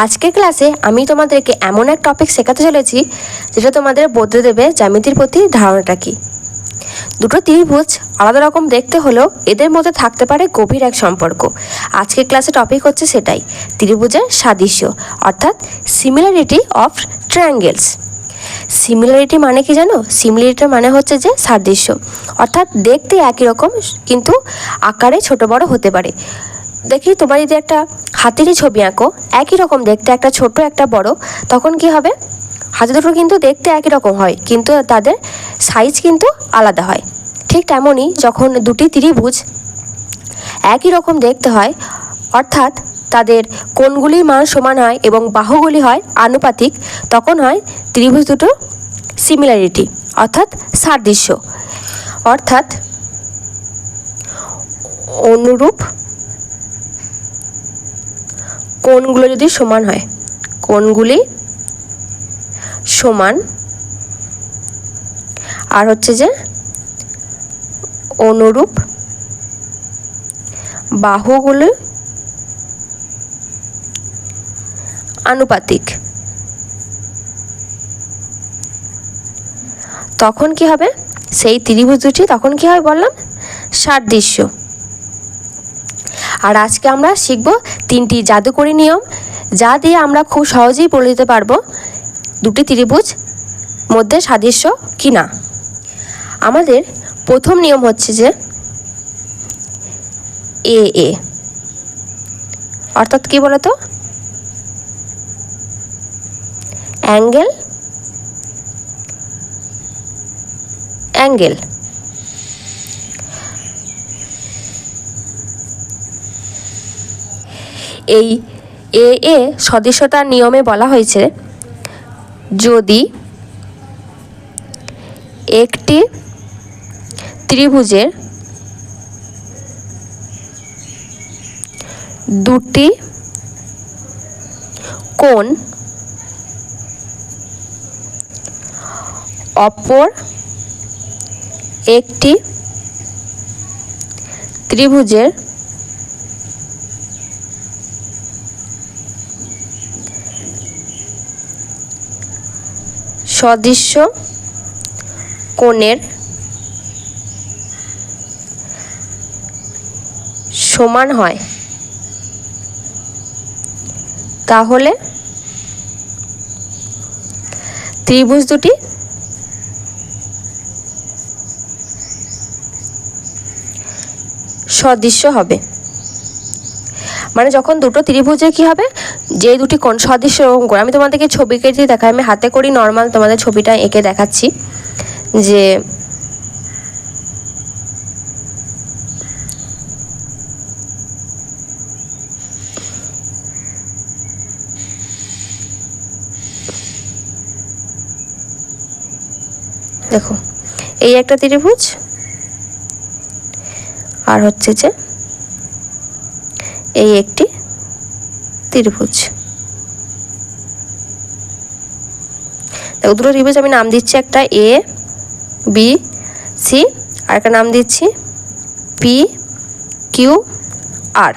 আজকের ক্লাসে আমি তোমাদেরকে এমন এক টপিক শেখাতে চলেছি, যেটা তোমাদের বদলে দেবে জ্যামিতির প্রতি ধারণাটা কি। দুটো ত্রিভুজ আলাদা রকম দেখতে হলেও এদের মধ্যে থাকতে পারে গভীর এক সম্পর্ক। আজকের ক্লাসে টপিক হচ্ছে সেটাই, ত্রিভুজের সাদৃশ্য, অর্থাৎ সিমিলারিটি অফ ট্রায়াঙ্গেলস সিমিলারিটি মানে কি জানো? সিমিলারিটি মানে হচ্ছে যে সাদৃশ্য, অর্থাৎ দেখতে একই রকম, কিন্তু আকারে ছোট বড় হতে পারে। দেখি তোমার যদি একটা হাতেরই ছবি আঁকো, একই রকম দেখতে, একটা ছোট, একটা বড়, তখন কি হবে? হাতে দুটো কিন্তু দেখতে একই রকম হয়, কিন্তু তাদের সাইজ কিন্তু আলাদা হয়। ঠিক তেমনই যখন দুটি ত্রিভুজ একই রকম দেখতে হয়, অর্থাৎ তাদের কোণগুলির মান সমান হয় এবং বাহুগুলি হয় আনুপাতিক, তখন হয় ত্রিভুজ দুটো সিমিলারিটি অর্থাৎ সাদৃশ্য। অর্থাৎ অনুরূপ কোণগুলো যদি সমান হয়, কোণগুলি সমান, আর হচ্ছে যে অনুরূপ বাহুগুলো আনুপাতিক, তখন কি হবে? সেই ত্রিভুজ দুটি তখন কি হয় বললাম? সাদৃশ্য। আর আজকে আমরা শিখব তিনটি জাদুকরী নিয়ম, যা দিয়ে আমরা খুব সহজেই বলে দিতে পারব দুটি ত্রিভুজ মধ্যে সাদৃশ্য কি না আমাদের প্রথম নিয়ম হচ্ছে যে এ এ। অর্থাৎ কি বলতো? Angle angle. এই এ এ সদস্যতার নিয়মে বলা হয়েছে, যদি একটি ত্রিভুজের দুটি কোণ অপর একটি ত্রিভুজের সদৃশ্য কোণের সমান হয়। তাহলে ত্রিভুজ দুটি সদৃশ্য হবে। মানে যখন দুটো ত্রিভুজের কি হবে? যে দুটি কোণ সদৃশ্য এরকম করে আমি তোমাদেরকে ছবি কেটে দেখাই। আমি হাতে করি নর্মাল তোমাদের ছবিটা এঁকে দেখাচ্ছি। যে দেখো, এই একটা ত্রিভুজ আর হচ্ছে যে এই একটি ত্রিভুজ দেখো, দুটো ত্রিভুজ আমি নাম দিচ্ছি একটা এ বি সি আর একটা নাম দিচ্ছি পি কিউ আর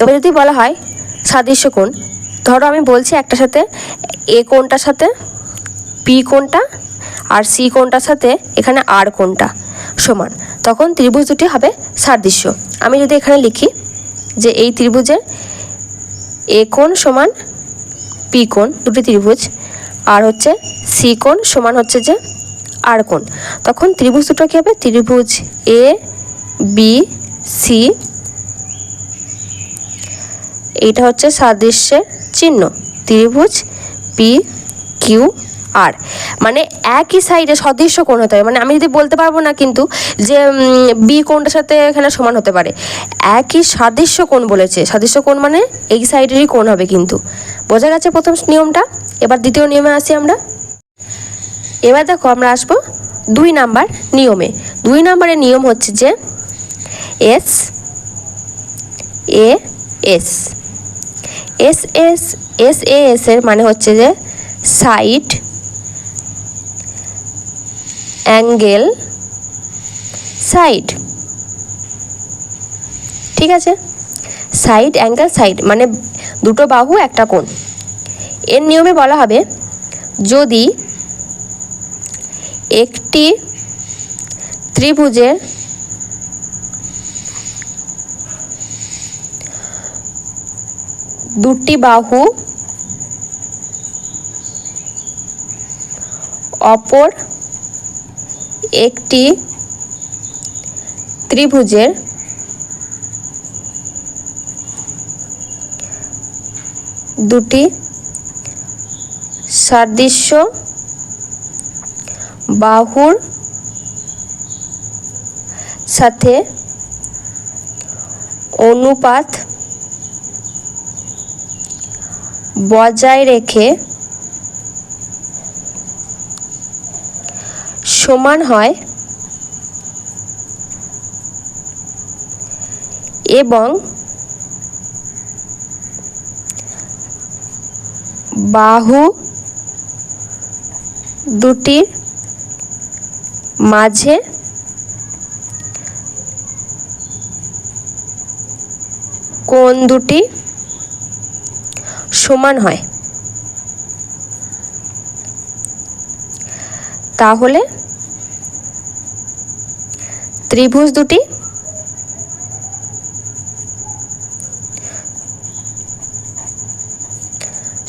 এবার যদি বলা হয় সাদৃশ্য কোণ, ধরো আমি বলছি একটার সাথে এ কোনটার সাথে পি কোনটা আর সি কোনটার সাথে এখানে আর কোনটা সমান। তখন ত্রিভুজ দুটি হবে সাদৃশ্য। আমি যদি এখানে লিখি যে এই ত্রিভুজের এ কোণ সমান পি কোণ, দুটি ত্রিভুজ। আর হচ্ছে সি কোণ সমান হচ্ছে যে আর কোণ। তখন ত্রিভুজ দুটো কী হবে? ত্রিভুজ এ, বি, সি। এইটা হচ্ছে সাদৃশ্যের চিহ্ন। ত্রিভুজ পি, কিউ আর মানে একই সাইডে সদৃশ্য কোণ হতে হবে। মানে আমি যদি বলতে পারব না কিন্তু যে বি কোণটার সাথে এখানে সমান হতে পারে। একই সাদৃশ্য কোণ বলেছে। সাদৃশ্য কোণ মানে এই সাইডেরই কোণ হবে কিন্তু। বোঝা গেছে প্রথম নিয়মটা? এবার দ্বিতীয় নিয়মে আসি আমরা। এবার দেখো আমরা আসব দুই নাম্বার নিয়মে। দুই নাম্বারের নিয়ম হচ্ছে যে S A S S S S A S এর মানে হচ্ছে যে সাইড অ্যাঙ্গেল সাইড। ঠিক আছে? সাইড, অ্যাঙ্গেল, সাইড মানে দুটো বাহু, একটা কোণ। এর নিয়মে বলা হবে, যদি একটি ত্রিভুজের দুটি বাহু অপর একটি ত্রিভুজের দুটি সাদৃশ্য বাহুর সাথে অনুপাত বজায় রেখে সমান হয় এবং বাহু দুটির মাঝে কোণ দুটি সমান হয়। তাহলে ত্রিভুজ দুটি।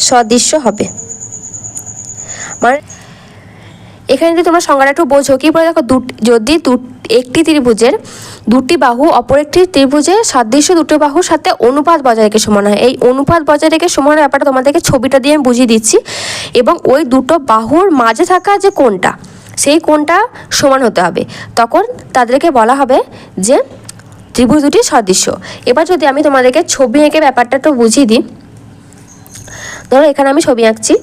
সদৃশ্য হবে। মানে এখানে যদি তোমরা সংজ্ঞাটা একটু বোঝো, কি বলে দেখো যদি একটি ত্রিভুজের দুটি বাহু অপর একটি ত্রিভুজের সাদৃশ্য দুটো বাহুর সাথে অনুপাত বজায় রেখে সমান হয়। এই অনুপাত বজায় রেখে সমান ব্যাপারটা তোমাদেরকে ছবিটা দিয়ে আমি বুঝিয়ে দিচ্ছি। এবং ওই দুটো বাহুর মাঝে থাকা যে কোণটা সেই কোণটা সমান হতে হবে। তখন তাদেরকে বলা হবে যে ত্রিভুজ দুটি সদৃশ্য। এবার যদি আমি তোমাদেরকে ছবি এঁকে ব্যাপারটা একটু বুঝিয়ে দিই, ধরো এখানে আমি ছবি আঁকছি।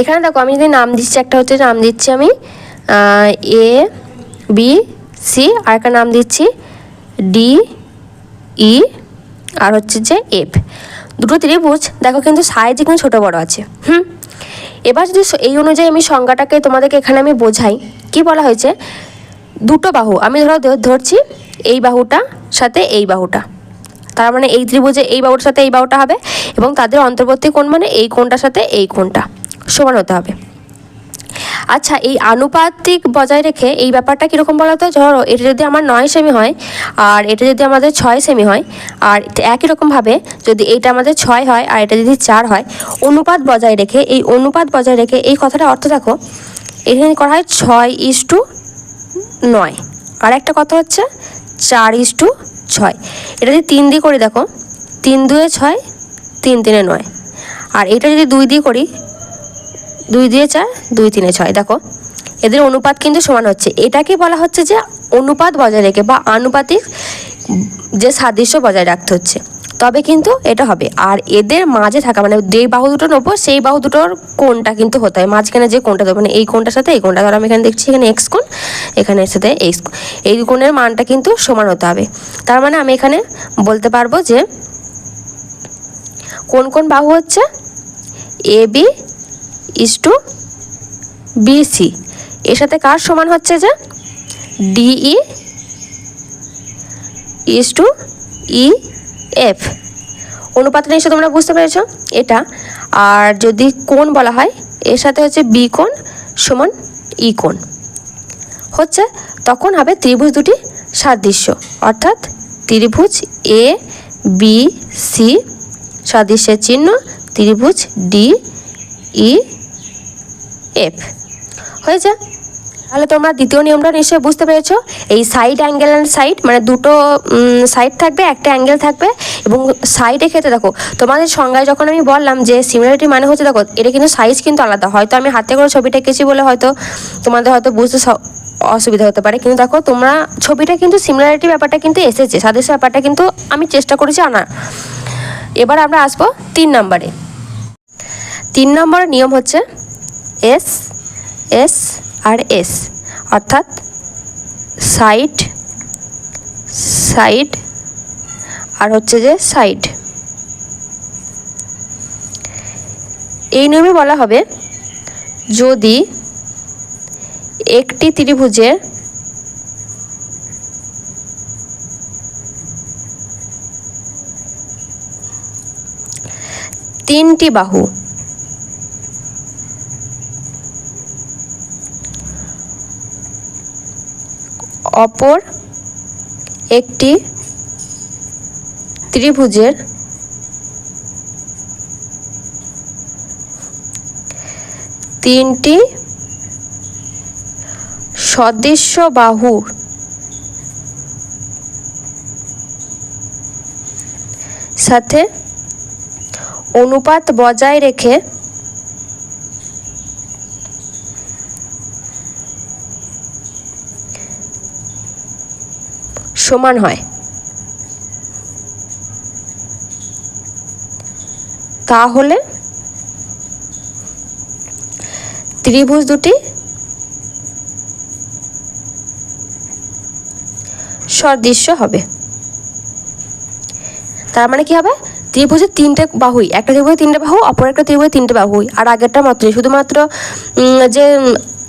এখানে দেখো, আমি যদি নাম দিচ্ছি, একটা হচ্ছে নাম দিচ্ছি আমি এ বি সি আর একটা নাম দিচ্ছি ডি ই আর হচ্ছে যে এফ দুটো ত্রিভুজ, দেখো কিন্তু সাইজে কিন্তু ছোটো বড় আছে, হুম? এবার যদি এই অনুযায়ী আমি সংজ্ঞাটাকে তোমাদেরকে এখানে আমি বোঝাই, কি বলা হয়েছে? দুটো বাহু, আমি ধরো ধরছি এই বাহুটা সাথে এই বাহুটা। তার মানে এই ত্রিভুজে এই বাহুটার সাথে এই বাহুটা হবে, এবং তাদের অন্তর্বর্তী কোণ মানে এই কোণটার সাথে এই কোণটা। সমান হতে হবে। আচ্ছা এই আনুপাতিক বজায় রেখে এই ব্যাপারটা কীরকম বলো তো? ধরো, এটা যদি আমার নয় সেমি হয়, আর এটা যদি আমাদের ছয় সেমি হয়, আর একই রকমভাবে যদি এইটা আমাদের ছয় হয়, আর এটা যদি চার হয়, অনুপাত বজায় রেখে, এই অনুপাত বজায় রেখে এই কথাটা অর্থ দেখো, এখানে করা হয় ছয় ইস টু নয়। আর একটা কথা হচ্ছে, চার ইস টু ছয়। এটা যদি তিন দিয়ে করি দেখো, তিন দুয়ে ছয়, তিন তিনে নয়। আর এটা যদি দুই দিয়ে করি দুই দিয়ে চার, দুই তিনে ছয়। দেখো, এদের অনুপাত কিন্তু সমান হচ্ছে। এটাকে বলা হচ্ছে যে অনুপাত বজায় রেখে বা আনুপাতিক যে সাদৃশ্য বজায় রাখতে হচ্ছে। তবে কিন্তু এটা হবে। আর এদের মাঝে থাকা মানে যে বাহু দুটো নেব, সেই বাহু দুটোর কোনটা কিন্তু হতে হয়। মাঝখানে যে কোনটা দেবো মানে এই কোনটার সাথে এই কোনটা ধরো আমি এখানে দেখছি, এখানে এক্স কোণ, এখানে এর সাথে এই এই কোণের মানটা কিন্তু সমান হতে হবে। তার মানে আমি এখানে বলতে পারব যে কোন কোন বাহু হচ্ছে? A B is to BC এর সাথে কার সমান হচ্ছে যে? DE is to E F অনুপাতটা নিশ্চয় তোমরা বুঝতে পেরেছ এটা। আর যদি কোণ বলা হয়, এর সাথে হচ্ছে বি কোণ সমান ই কোণ। হচ্ছে তখন হবে ত্রিভুজ দুটি সাদৃশ্য। অর্থাৎ ত্রিভুজ এ বি সি সাদৃশ্যের চিহ্ন, ত্রিভুজ ডি ই এফ হয়েছে তাহলে তোমরা দ্বিতীয় নিয়মটা নিশ্চয়ই বুঝতে পেরেছ। এই সাইড অ্যাঙ্গেল অ্যান্ড সাইড মানে দুটো সাইড থাকবে, একটা অ্যাঙ্গেল থাকবে এবং সাইডে ক্ষেত্রে দেখো, তোমাদের সংজ্ঞায় যখন আমি বললাম যে সিমিলারিটি মানে হচ্ছে দেখো, এটা কিন্তু সাইজ কিন্তু আলাদা। হয়তো আমি হাতে করে ছবিটা এঁকেছি বলে হয়তো তোমাদের হয়তো বুঝতে অসুবিধা হতে পারে। কিন্তু দেখো, তোমরা ছবিটা কিন্তু সিমিলারিটি ব্যাপারটা কিন্তু এসেছে। সাদৃশ্য ব্যাপারটা কিন্তু আমি চেষ্টা করেছি আনার। এবার আমরা আসব তিন নম্বরে। তিন নম্বরের নিয়ম হচ্ছে এস এস আর এস। অর্থাৎ সাইড সাইড আর হচ্ছে যে সাইড। এই নিয়মে বলা হবে, যদি একটি ত্রিভুজের তিনটি বাহু অপর একটি ত্রিভুজের তিনটি সদৃশ্য বাহুর সাথে অনুপাত বজায় রেখে সমান হয়। তাহলে ত্রিভুজ দুটি সদৃশ্য হবে। তার মানে কি হবে? ত্রিভুজের তিনটে বাহুই, একটা ত্রিভুজের তিনটে বাহু, অপর একটা ত্রিভুজের তিনটে বাহুই। আর আগেরটা মাত্রই, শুধুমাত্র যে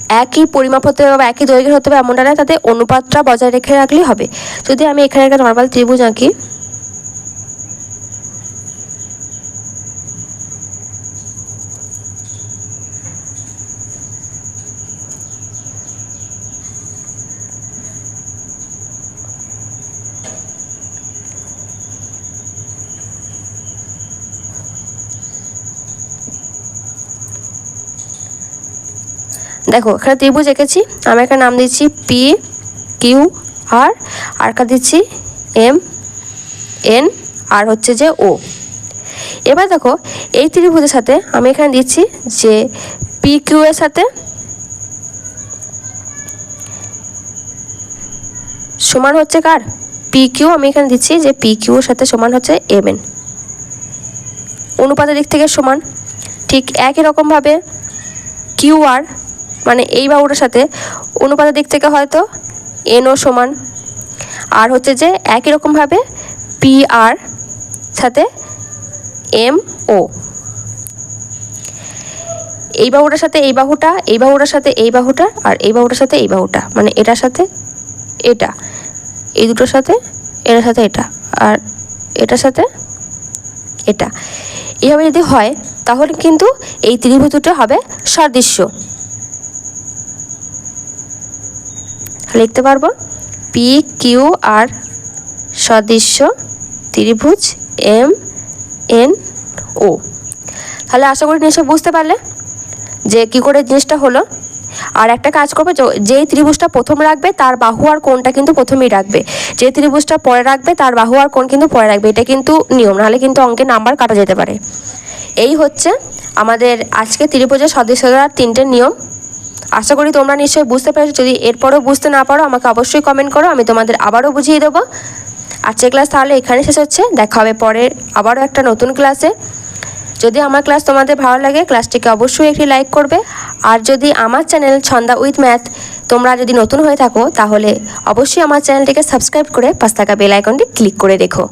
একই পরিমাপ হতে হবে বা একই দৈর্ঘ্যের হতে হবে এমনটা না তাতে অনুপাতটা বজায় রেখে রাখলেই হবে। যদি আমি এখানে একটা নর্মাল ত্রিভুজ আঁকি দেখো, এখানে ত্রিভুজ এঁকেছি, আমি এখানে নাম দিচ্ছি পি কিউ আর আর কা দিচ্ছি এম এন আর হচ্ছে যে ও এবার দেখো, এই ত্রিভুজের সাথে আমি এখানে দিচ্ছি যে পি কিউ এর সাথে সমান হচ্ছে কার? পি কিউ আমি এখানে দিচ্ছি যে পি কিউ এর সাথে সমান হচ্ছে এম এন অনুপাতের দিক থেকে সমান, ঠিক একই রকমভাবে কিউ আর মানে এই বাহুটার সাথে অনুপাতের দিক থেকে হয়তো এনও সমান। আর হচ্ছে যে একই রকমভাবে পি আর সাথে এম ও এই বাহুটার সাথে এই বাহুটা, এই বাহুটার সাথে এই বাহুটা আর এই বাহুটার সাথে এই বাহুটা। মানে এটার সাথে এটা, এই দুটোর সাথে এটার সাথে এটা আর এটার সাথে এটা। এইভাবে যদি হয়, তাহলে কিন্তু এই ত্রিভুজ দুটো হবে সদৃশ্য। লিখতে পারব? পি, কিউ, আর সদৃশ্য ত্রিভুজ এম, এন, ও। তাহলে আশা করি নিশ্চয় বুঝতে পারলে যে কি করে জিনিসটা হলো। আর একটা কাজ করবে যেই ত্রিভুজটা প্রথম রাখবে, তার বাহু আর কোণটা কিন্তু প্রথমেই রাখবে। যে ত্রিভুজটা পরে রাখবে, তার বাহু আর কোণ কিন্তু পরে রাখবে। এটা কিন্তু নিয়ম, নাহলে কিন্তু অঙ্কের নাম্বার কাটা যেতে পারে। এই হচ্ছে আমাদের আজকে ত্রিভুজের সদস্যতার তিনটে নিয়ম। আশা করি তোমরা নিশ্চয়ই বুঝতে পেরেছ। যদি এরপরও বুঝতে না পারো, আমাকে অবশ্যই কমেন্ট করো, আমি তোমাদের আবারও বুঝিয়ে দেবো। আজকের ক্লাস তাহলে এখানে শেষ হচ্ছে। দেখা হবে পরের আবারও একটা নতুন ক্লাসে যদি আমার ক্লাস তোমাদের ভালো লাগে ক্লাসটিকে অবশ্যই একটি লাইক করবে। আর যদি আমার চ্যানেল ছন্দা উইথ ম্যাথ তোমরা যদি নতুন হয়ে থাকো, তাহলে অবশ্যই আমার চ্যানেলটিকে সাবস্ক্রাইব করে পাঁচ টাকা বেল আইকনটি ক্লিক করে রেখো।